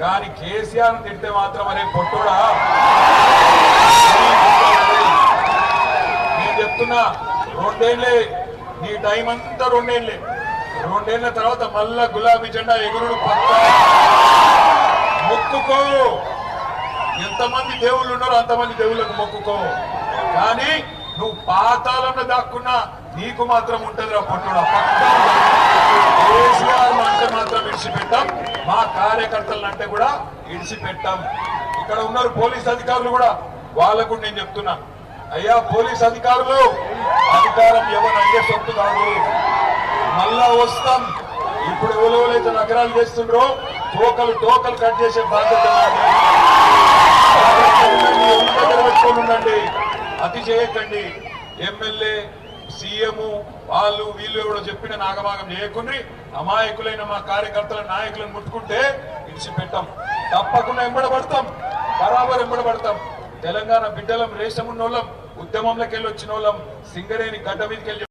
కానీ కేసీఆర్ తిడితే మాత్రం అనే పొట్టుడా? నేను చెప్తున్నా రెండేళ్ళే నీ టైం అంతా రెండేళ్ళే రెండేళ్ళ తర్వాత మళ్ళా గులాబీ జెండా ఎగురుడు పక్క? మొక్కుకో. ఎంతమంది దేవుళ్ళు ఉన్నారో అంతమంది దేవుళ్ళకు మొక్కుకో. కానీ నువ్వు పాతాళంలో దాక్కున్నా నీకు మాత్రం ఉంటది రా పొట్టుడా అంటే మాత్రం ఇడిచిపెట్టాం మా కార్యకర్తలను అంటే కూడా ఇడిచిపెట్టాం. ఇక్కడ ఉన్నారు పోలీస్ అధికారులు కూడా. వాళ్ళకు నేను చెప్తున్నా. అయ్యా పోలీస్ అధికారులు అధికారం ఎవరు అయ్యే సొత్తు కాదు. మళ్ళా వస్తాం. ఇప్పుడు ఎవరెవరైతే నగరాలు చేస్తుండ్రో తోకలు తోకలు కట్ చేసే బాధ్యత ఉండండి అతి చేయకండి ఎమ్మెల్యే సీఎం వాళ్ళు వీళ్ళు ఎవడో చెప్పిన నాగమాగం చేయకుండా అమాయకులైన మా కార్యకర్తల నాయకులను ముట్టుకుంటే విడిచిపెట్టాం. తప్పకుండా ఎంబడబడతాం. బరాబర్ ఎంబడబడతాం. తెలంగాణ బిడ్డలం రేషమున్నోళ్ళం ఉద్యమంలోకి వెళ్ళి వచ్చిన వాళ్ళం సింగరేణి గడ్డ మీదకి వెళ్ళి